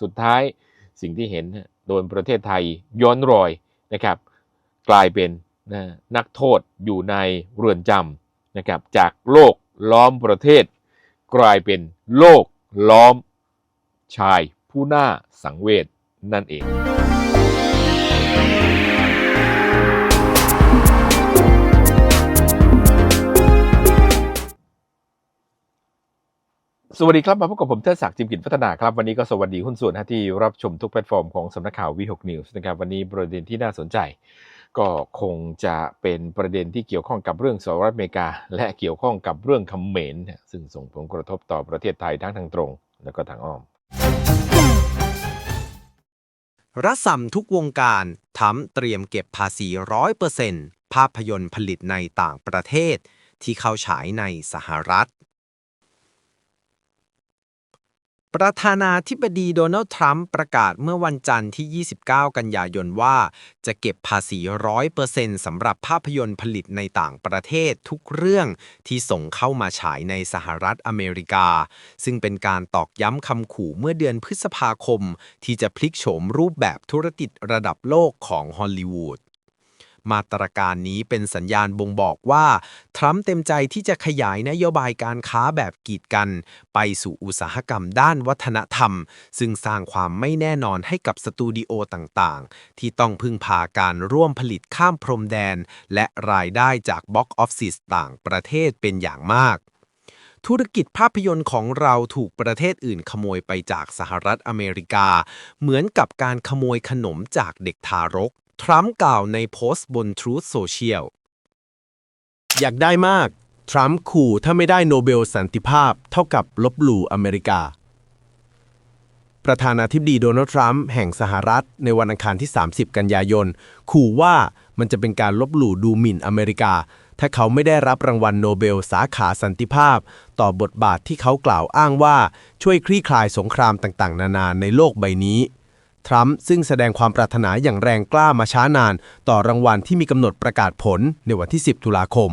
สุดท้ายสิ่งที่เห็นโดนประเทศไทยย้อนรอยนะครับ กลายเป็นนะนักโทษอยู่ในเรือนจำนะครับ จากโลกล้อมประเทศ กลายเป็นโลกล้อมชายผู้น่าสังเวชนั่นเอง สวัสดีครับ มาพบกับผมเทิดศักดิ์จิมกิจพัฒนาครับ วันนี้ก็สวัสดีหุ้นส่วนที่รับชมทุกแพลตฟอร์มของสำนักข่าววีหกนิวส์นะครับวันนี้ประเด็นที่น่าสนใจ ก็คงจะเป็นประเด็นที่เกี่ยวข้องกับเรื่องสหรัฐอเมริกา และเกี่ยวข้องกับเรื่องคำเขมนซึ่งส่งผลกระทบต่อประเทศไทยทั้งทางตรง และก็ทางอ้อมรัศมทุกวงการทำเตรียมเก็บภาษีร้อยเปอร์เซ็นต์ภาพยนตร์ผลิตในต่างประเทศ ที่เข้าฉายในสหรัฐ ประธานาธิบดีโดนัลด์ทรัมป์ประกาศเมื่อวันจันทร์ที่ 29 กันยายนว่า จะเก็บภาษีร้อยเปอร์เซ็นต์สำหรับภาพยนตร์ผลิตในต่างประเทศทุกเรื่องที่ส่งเข้ามาฉายในสหรัฐอเมริกา ซึ่งเป็นการตอกย้ำคำขู่เมื่อเดือนพฤษภาคม ที่จะพลิกโฉมรูปแบบธุรกิจระดับโลกของฮอลลีวูด มาตรการนี้เป็นสัญญาณบ่งบอกว่า ทรัมป์เต็มใจที่จะขยายนโยบายการค้าแบบกีดกัน ไปสู่อุตสาหกรรมด้านวัฒนธรรม ซึ่งสร้างความไม่แน่นอนให้กับสตูดิโอต่างๆ ที่ต้องพึ่งพาการร่วมผลิตข้ามพรมแดน และรายได้จากบ็อกออฟฟิศต่างประเทศเป็นอย่างมากธุรกิจภาพยนตร์ของเราถูกประเทศอื่นขโมยไปจากสหรัฐอเมริกา เหมือนกับการขโมยขนมจากเด็กทารก ทรัมป์กล่าวในโพสต์บน Truth Social อยากได้มาก ทรัมป์ขู่ถ้าไม่ได้โนเบลสันติภาพเท่ากับลบหลู่อเมริกา ประธานาธิบดีโดนัลด์ทรัมป์แห่งสหรัฐในวันอังคารที่ 30 กันยายน ขู่ว่ามันจะเป็นการลบหลู่ดูหมิ่นอเมริกา ถ้าเขาไม่ได้รับรางวัลโนเบลสาขาสันติภาพ ต่อบทบาทที่เขากล่าวอ้างว่าช่วยคลี่คลายสงครามต่างๆ นานาในโลกใบนี้ ทรัมป์ซึ่งแสดงความปรารถนาอย่างแรงกล้ามาช้านาน ต่อรางวัลที่มีกำหนดประกาศผลในวันที่ 10 ตุลาคม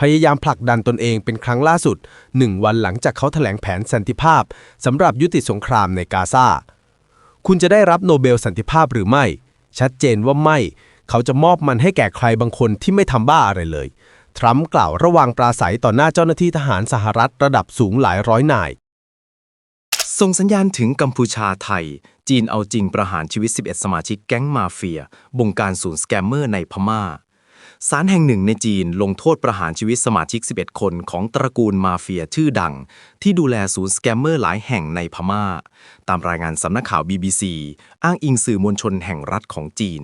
พยายามผลักดันตนเองเป็นครั้งล่าสุดหนึ่งวันหลังจากเขาแถลงแผนสันติภาพสำหรับยุติสงครามในกาซาคุณจะได้รับโนเบลสันติภาพหรือไม่ ชัดเจนว่าไม่ เขาจะมอบมันให้แก่ใครบางคนที่ไม่ทำบ้าอะไรเลย ทรัมป์กล่าวระหว่างปราศัยต่อหน้าเจ้าหน้าที่ทหารสหรัฐระดับสูงหลายร้อยนาย ส่งสัญญาณถึงกัมพูชาไทย จีนเอาจริงประหารชีวิต 11 สมาชิกแก๊งมาเฟีย บงการศูนย์สแกมเมอร์ในพม่าศาลแห่งหนึ่งในจีนลงโทษประหารชีวิตสมาชิก 11 คนของตระกูลมาเฟียชื่อดัง ที่ดูแลศูนย์สแกมเมอร์หลายแห่งในพม่า ตามรายงานสำนักข่าว BBC อ้างอิงสื่อมวลชนแห่งรัฐของจีน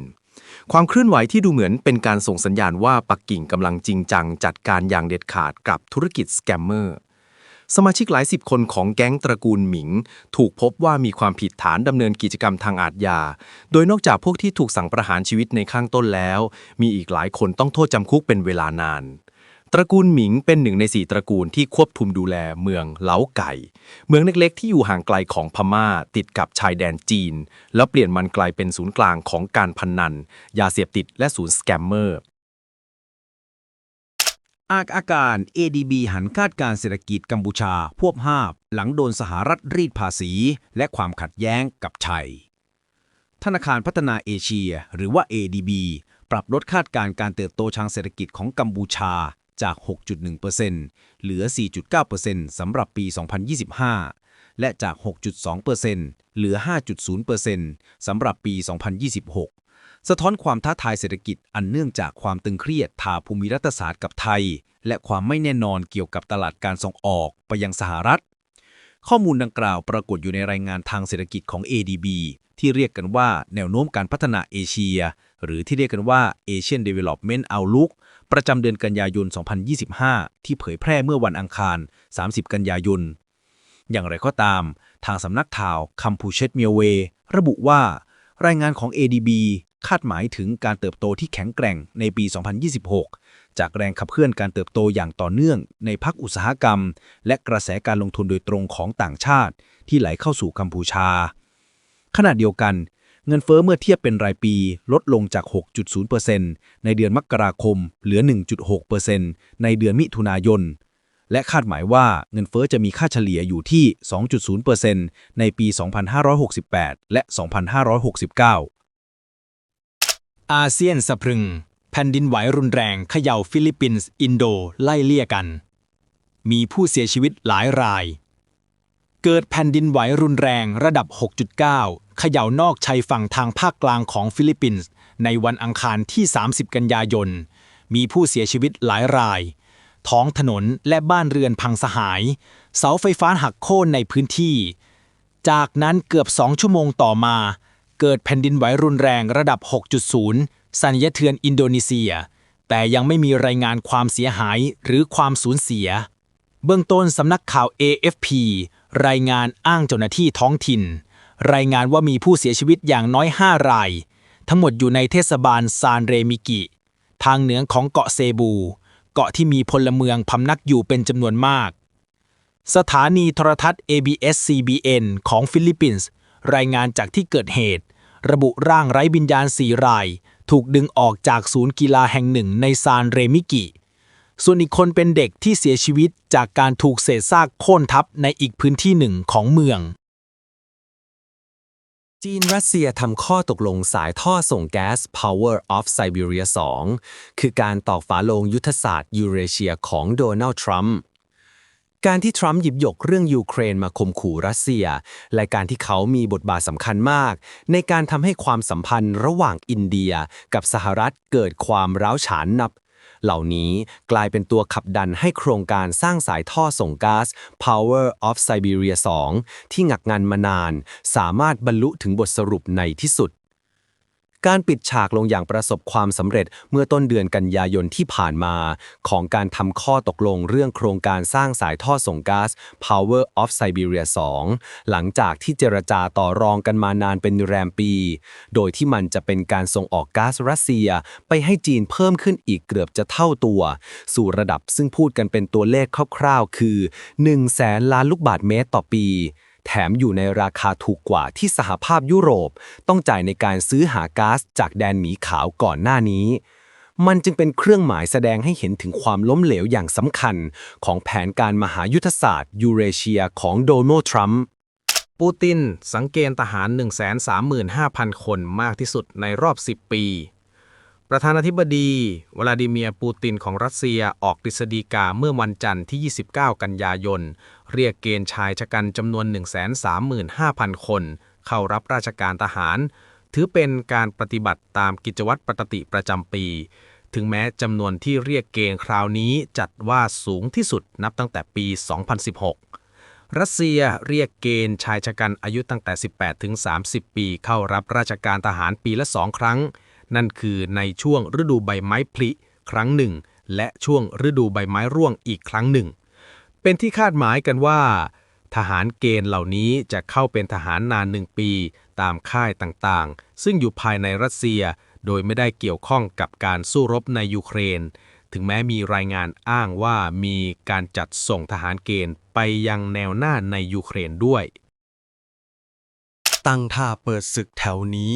ความเคลื่อนไหวที่ดูเหมือนเป็นการส่งสัญญาณว่าปักกิ่งกำลังจริงจังจัดการอย่างเด็ดขาดกับธุรกิจสแกมเมอร์ สมาชิกหลายสิบคนของแก๊งตระกูลหมิง ถูกพบว่ามีความผิดฐานดำเนินกิจกรรมทางอาทยาโดยนอกจากพวกที่ถูกสั่งประหารชีวิตในข้างต้นแล้ว มีอีกหลายคนต้องโทษจำคุกเป็นเวลานาน ตระกูลหมิงเป็นหนึ่งในสี่ตระกูลที่ควบคุมดูแลเมืองเล้าไก่ เมืองเล็กๆ ที่อยู่ห่างไกลของพม่าติดกับชายแดนจีน แล้วเปลี่ยนมันกลายเป็นศูนย์กลางของการพนนัน ยาเสพติดและศูนย์สแกมเมอร์ อากอาการ ADB หันคาดการเศรษฐกิจกัมพูชา พวบห้าบหลังโดนสหรัฐรีดภาษี และความขัดแย้งกับไทยธนาคารพัฒนาเอเชีย หรือว่า ADB ปรับลดคาดการการเติบโตทางเศรษฐกิจของกัมพูชาจาก 6.1%เหลือ 4.9%สำหรับปี 2025 และจาก 6.2%เหลือ 5.0%สำหรับปี 2026 สะท้อนความท้าทายเศรษฐกิจอันเนื่องจากความตึงเครียดทางภูมิรัฐศาสตร์กับไทย และความไม่แน่นอนเกี่ยวกับตลาดการส่งออกไปยังสหรัฐ ข้อมูลดังกล่าวปรากฏอยู่ในรายงานทางเศรษฐกิจของ ADB ที่เรียกกันว่าแนวโน้มการพัฒนาเอเชีย หรือที่เรียกกันว่า Asian Development Outlook ประจำเดือนกันยายน 2025 ที่เผยแพร่เมื่อวันอังคาร 30 กันยายน อย่างไรก็ตาม ทางสำนักข่าวคัมพูเชตเมียเวระบุว่า รายงานของ ADB คาดหมายถึงการเติบโตที่แข็งแกร่งในปี 2026 จากแรงขับเคลื่อนการเติบโตอย่างต่อเนื่องในภาคอุตสาหกรรม และกระแสการลงทุนโดยตรงของต่างชาติ ที่ไหลเข้าสู่กัมพูชา ขณะเดียวกัน เงินเฟอ้อเมื่อเทียบเป็นรายปีลดลงจาก 6.0%ในเดือนมกราคม เหลือ 1.6%ในเดือนมิถุนายนและคาดหมายว่าเงินเฟ้อจะมีค่าเฉลี่ยอยู่ที่ 2.0%ในปี 2568 และ 2569 อาเซียนสะพรึง แผ่นดินไหวรุนแรงเขย่าฟิลิปปินส์อินโดไล่เลี่ยกัน มีผู้เสียชีวิตหลายราย เกิดแผ่นดินไหวรุนแรงระดับ 6.9 เขย่านอกชายฝั่งทางภาคกลางของฟิลิปปินส์ในวันอังคารที่ 30 กันยายน มีผู้เสียชีวิตหลายราย ท้องถนนและบ้านเรือนพังสหาย เสาไฟฟ้าหักโค่นในพื้นที่ จากนั้นเกือบสองชั่วโมงต่อมา เกิดแผ่นดินไหวรุนแรงระดับ 6.0 สั่นสะเทือนอินโดนีเซีย แต่ยังไม่มีรายงานความเสียหายหรือความสูญเสีย เบื้องต้นสำนักข่าว AFP รายงานอ้างเจ้าหน้าที่ท้องถิ่น รายงานว่ามีผู้เสียชีวิตอย่างน้อย 5 ราย ทั้งหมดอยู่ในเทศบาลซานเรมิกิ ทางเหนือของเกาะเซบู เกาะที่มีพลเมืองพำนักอยู่เป็นจำนวนมาก สถานีโทรทัศน์ ABS-CBN ของฟิลิปปินส์รายงานจากที่เกิดเหตุ ระบุร่างไร้วิญญาณสี่ราย ถูกดึงออกจากศูนย์กีฬาแห่งหนึ่งในซานเรมิกิ ส่วนอีกคนเป็นเด็กที่เสียชีวิตจากการถูกเศษซากโค่นทับในอีกพื้นที่หนึ่งของเมือง จีนรัสเซียทำข้อตกลงสายท่อส่งแก๊ส Power of Siberia 2 คือการตอกฝาโลงยุทธศาสตร์ยูเรเชียของโดนัลด์ทรัมป์ การที่ทรัมป์หยิบยกเรื่องยูเครนมาข่มขู่รัสเซีย และการที่เขามีบทบาทสำคัญมาก ในการทำให้ความสัมพันธ์ระหว่างอินเดียกับสหรัฐเกิดความร้าวฉานนับ เหล่านี้กลายเป็นตัวขับดันให้โครงการสร้างสายท่อส่งก๊าซ Power of Siberia 2 ที่หงักงันมานาน สามารถบรรลุถึงบทสรุปในที่สุด การปิดฉากลงอย่างประสบความสำเร็จเมื่อต้นเดือนกันยายนที่ผ่านมา ของการทำข้อตกลงเรื่องโครงการสร้างสายท่อส่งก๊าซ Power of Siberia 2 หลังจากที่เจรจาต่อรองกันมานานเป็นแรมปี โดยที่มันจะเป็นการส่งออกก๊าซรัสเซีย ไปให้จีนเพิ่มขึ้นอีกเกือบจะเท่าตัว สู่ระดับซึ่งพูดกันเป็นตัวเลขคร่าวๆ คือ1แสนล้านลูกบาทเมตรต่อปี แถมอยู่ในราคาถูกกว่าที่สหภาพยุโรป ต้องจ่ายในการซื้อหาก๊าซจากแดนหมีขาวก่อนหน้านี้ มันจึงเป็นเครื่องหมายแสดงให้เห็นถึงความล้มเหลวอย่างสำคัญ ของแผนการมหายุทธศาสตร์ยูเรเชียของโดนัลด์ทรัมป์ปูติน สังเกณฑ์ทหาร 135,000 คนมากที่สุดในรอบ 10 ปี ประธานาธิบดีวลาดิเมียร์ปูตินของรัสเซียออกกฤษฎีกาเมื่อวันจันทร์ที่ 29 กันยายน เรียกเกณฑ์ชายชะกันจำนวน 135,000 คน เข้ารับราชการทหาร ถือเป็นการปฏิบัติตามกิจวัตรปกติประจำปี ถึงแม้จำนวนที่เรียกเกณฑ์คราวนี้จัดว่าสูงที่สุดนับตั้งแต่ปี 2016 รัสเซียเรียกเกณฑ์ชายชะกันอายุตั้งแต่ 18 ถึง 30 ปี เข้ารับราชการทหารปีละสองครั้ง นั่นคือในช่วงฤดูใบไม้ผลิครั้งหนึ่ง และช่วงฤดูใบไม้ร่วงอีกครั้งหนึ่ง เป็นที่คาดหมายกันว่า ทหารเกณฑ์เหล่านี้จะเข้าเป็นทหารนานหนึ่งปี ตามค่ายต่างๆ ซึ่งอยู่ภายในรัสเซีย โดยไม่ได้เกี่ยวข้องกับการสู้รบในยูเครน ถึงแม้มีรายงานอ้างว่ามีการจัดส่งทหารเกณฑ์ไปยังแนวหน้าในยูเครนด้วย ตั้งท่าเปิดศึกแถวนี้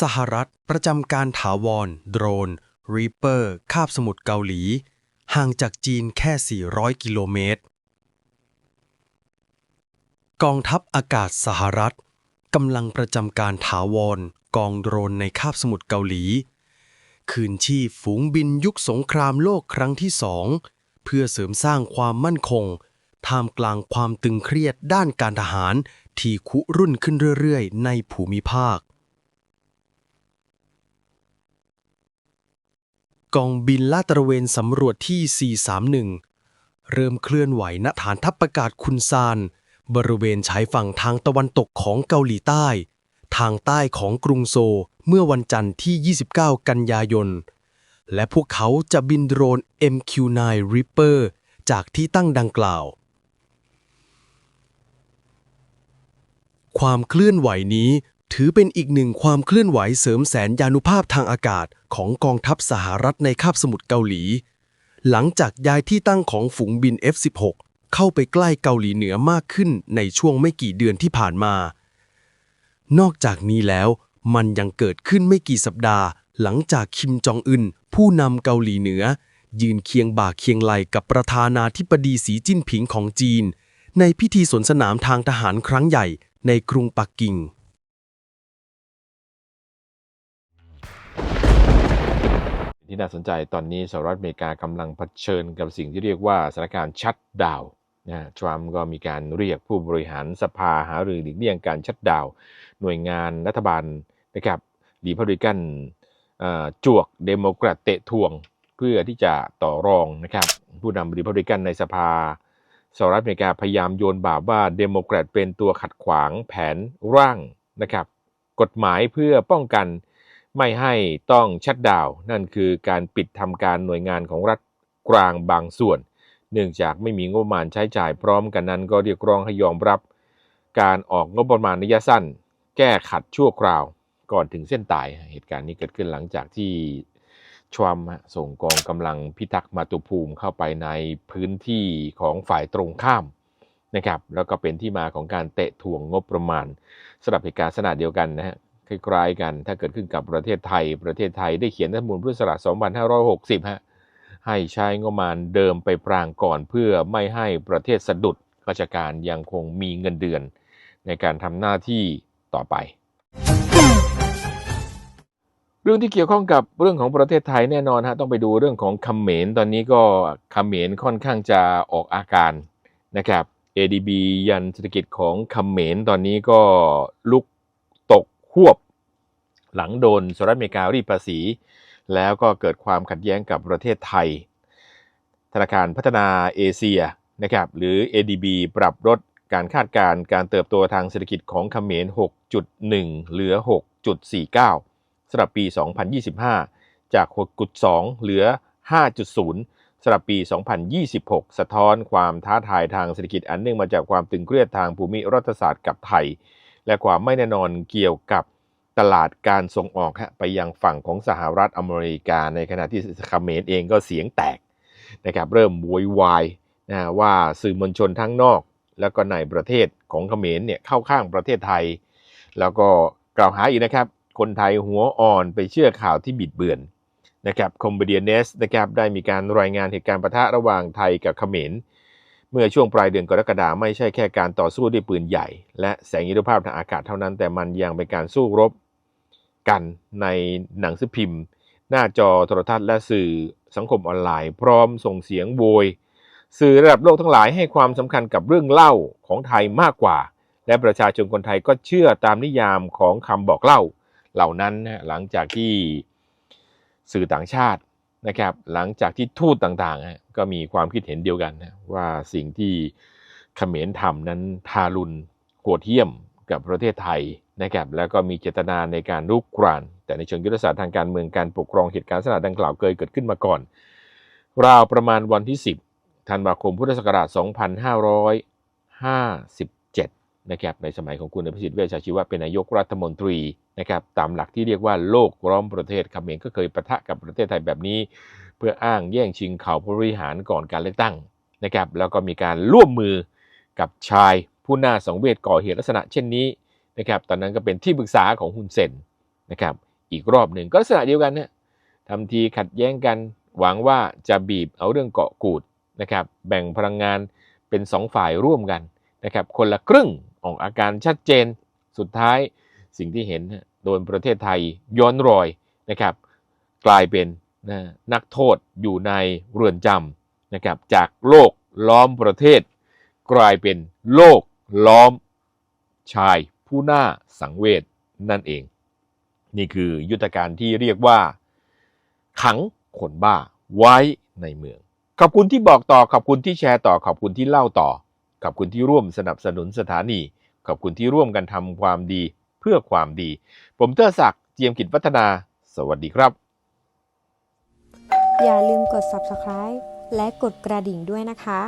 สหรัฐประจำการถาวร โดรน รีเปอร์ คาบสมุทรเกาหลี ห่างจากจีนแค่ 400 กิโลเมตร กองทัพอากาศสหรัฐกำลังประจำการถาวร กองโดรนในคาบสมุทรเกาหลี คืนชีพฝูงบินยุคสงครามโลกครั้งที่สอง เพื่อเสริมสร้างความมั่นคง ท่ามกลางความตึงเครียดด้านการทหารที่คุรุ่นขึ้นเรื่อยๆ ในภูมิภาค กองบินลาดตระเวนสำรวจที่ 431 เริ่มเคลื่อนไหวณฐานทัพประกาศคุนซาน บริเวณชายฝั่งทางตะวันตกของเกาหลีใต้ ทางใต้ของกรุงโซลเมื่อวันจันทร์ที่ 29 กันยายน และพวกเขาจะบินโดรน MQ-9 Reaper จากที่ตั้งดังกล่าว ความเคลื่อนไหวนี้ ถือเป็นอีกหนึ่งความเคลื่อนไหวเสริมแสนยานุภาพทางอากาศของกองทัพสหรัฐในคาบสมุทรเกาหลี หลังจากย้ายที่ตั้งของฝูงบิน F-16 เข้าไปใกล้เกาหลีเหนือมากขึ้นในช่วงไม่กี่เดือนที่ผ่านมา นอกจากนี้แล้วมันยังเกิดขึ้นไม่กี่สัปดาห์ หลังจากคิมจองอึนผู้นำเกาหลีเหนือ ยืนเคียงบ่าเคียงไหลกับประธานาธิบดีสีจิ้นผิงของจีน ในพิธีสนสนามทางทหารครั้งใหญ่ในกรุงปักกิ่ง ที่น่าสนใจตอนนี้สหรัฐอเมริกากำลังเผชิญกับสิ่งที่เรียกว่าสถานการณ์ชัดดาวนะทรัมป์ก็มีการเรียกผู้บริหารสภาหารือหลีกเลี่ยงการชัดดาวหน่วยงานรัฐบาลนะครับรีพับลิกันจวกเดโมแครตเตะทวง เพื่อที่จะต่อรองนะครับผู้นำรีพับลิกันในสภาสหรัฐอเมริกาพยายามโยนบาปว่าเดโมแครตเป็นตัวขัดขวางแผนร่างนะครับกฎหมายเพื่อป้องกัน ไม่ให้ต้องชัดดาวนั่นคือการปิดทำการหน่วยงานของรัฐกลางบางส่วน เนื่องจากไม่มีงบประมาณใช้จ่ายพร้อมกันนั้น ก็เรียกร้องให้ยอมรับ การออกงบประมาณระยะสั้น แก้ขัดชั่วคราวก่อนถึงเส้นตายเหตุการณ์นี้เกิดขึ้นหลังจากที่ทรัมส่งกองกำลังพิทักษ์มาตุภูมิเข้าไปในพื้นที่ของฝ่ายตรงข้ามนะครับแล้วก็เป็นที่มาของการเตะถ่วงงบประมาณสำหรับเหตุการณ์ลักษณะเดียวกันนะฮะ คล้ายๆกัน ถ้าเกิดขึ้นกับประเทศไทย ประเทศไทยได้เขียนรัฐมนูญพุทธศักราช2560 ฮะ ให้ใช้งบประมาณเดิมไปพรางก่อนเพื่อไม่ให้ประเทศสะดุดราชการยังคงมีเงินเดือน ในการทำหน้าที่ต่อไป เรื่องที่เกี่ยวข้องกับเรื่องของประเทศไทยแน่นอนฮะต้องไปดูเรื่องของคำเขมนตอนนี้ก็คำเขมนค่อนข้างจะออกอาการนะครับ ADB ยันเศรษฐกิจของคำเขมนตอนนี้ก็ลุก ตกหวบ หลังโดนสหรัฐอเมริการีดภาษี แล้วก็เกิดความขัดแย้งกับประเทศไทย ธนาคารพัฒนาเอเชียนะครับหรือ ADB ปรับลดการคาดการณ์การเติบโตทางเศรษฐกิจของเขมร 6.1 เหลือ 6.49สำหรับปี 2025 จาก 6.2 เหลือ 5.0สำหรับปี 2026 สะท้อนความท้าทายทางเศรษฐกิจอันเนื่องมาจากความตึงเครียดทางภูมิรัฐศาสตร์กับไทย และความไม่แน่นอนเกี่ยวกับตลาดการส่งออกไปยังฝั่งของสหรัฐอเมริกา ในขณะที่เขมรเองก็เสียงแตกนะครับเริ่มโวยวายนะว่าสื่อมวลชนทั้งนอก แล้วก็ในประเทศของเขมรเนี่ยเข้าข้างประเทศไทย แล้วก็กล่าวหาอีกนะครับ คนไทยหัวอ่อนไปเชื่อข่าวที่บิดเบือนนะครับคอมเบเดียเนสนะครับได้มีการรายงานเหตุการณ์ปะทะระหว่างไทยกับเขมร เมื่อช่วงปลายเดือนกรกฎาคมไม่ใช่แค่การต่อสู้ด้วยปืนใหญ่ และแสงยุทธภาพทางอากาศเท่านั้น แต่มันยังเป็นการสู้รบกันในหนังสือพิมพ์ หน้าจอโทรทัศน์และสื่อสังคมออนไลน์ พร้อมส่งเสียงโวย สื่อระดับโลกทั้งหลายให้ความสำคัญกับเรื่องเล่าของไทยมากกว่า และประชาชนคนไทยก็เชื่อตามนิยามของคำบอกเล่า เหล่านั้นหลังจากที่สื่อต่างชาติ นะครับ หลังจากที่ทูตต่างๆ ก็มีความคิดเห็นเดียวกันนะว่าสิ่งที่เขมรทำนั้นทารุณโหดเหี้ยมกับประเทศไทยนะครับแล้วก็มีเจตนาในการรุกราน แต่ในเชิงยุทธศาสตร์ทางการเมืองการปกครองเหตุการณ์ลักษณะดังกล่าวเคยเกิดขึ้นมาก่อน ราวประมาณวันที่ 10ธันวาคมพุทธศักราช2557 นะครับในสมัยของคุณอภิสิทธิ์เวชชาชีวะเป็นนายกรัฐมนตรีนะครับตามหลักที่เรียกว่าโลกล้อมประเทศเขมรก็เคยประทะกับประเทศไทยแบบนี้ เพื่ออ้างแย่งชิงข่าวผู้บริหารก่อนการเลือกตั้งนะครับแล้วก็มีการร่วมมือกับชายผู้น่าสังเวชก่อเหตุลักษณะเช่นนี้นะครับตอนนั้นก็เป็นที่ปรึกษาของฮุนเซนนะครับอีกรอบหนึ่งก็ลักษณะเดียวกันนะทำทีขัดแย้งกันหวังว่าจะบีบเอาเรื่องเกาะกูดนะครับแบ่งพลังงานเป็นสองฝ่ายร่วมกันนะครับคนละครึ่ง ออกอาการชัดเจนสุดท้ายสิ่งที่เห็นโดนประเทศไทยย้อนรอยนะครับ กลายเป็นนะนักโทษอยู่ในเรือนจำนะครับ จากโลกล้อมประเทศ กลายเป็นโลกล้อมชายผู้น่าสังเวชนั่นเอง นี่คือยุทธการที่เรียกว่า ขังคนบ้าไว้ในเมือง ขอบคุณที่บอกต่อขอบคุณที่แชร์ต่อขอบคุณที่เล่าต่อ ขอบคุณที่ร่วมสนับสนุนสถานี ขอบคุณที่ร่วมกันทำความดีเพื่อความดี ผมเตอร์ศักดิ์เจียมกิจวัฒนา สวัสดีครับ อย่าลืมกด subscribe และกดกระดิ่งด้วยนะคะ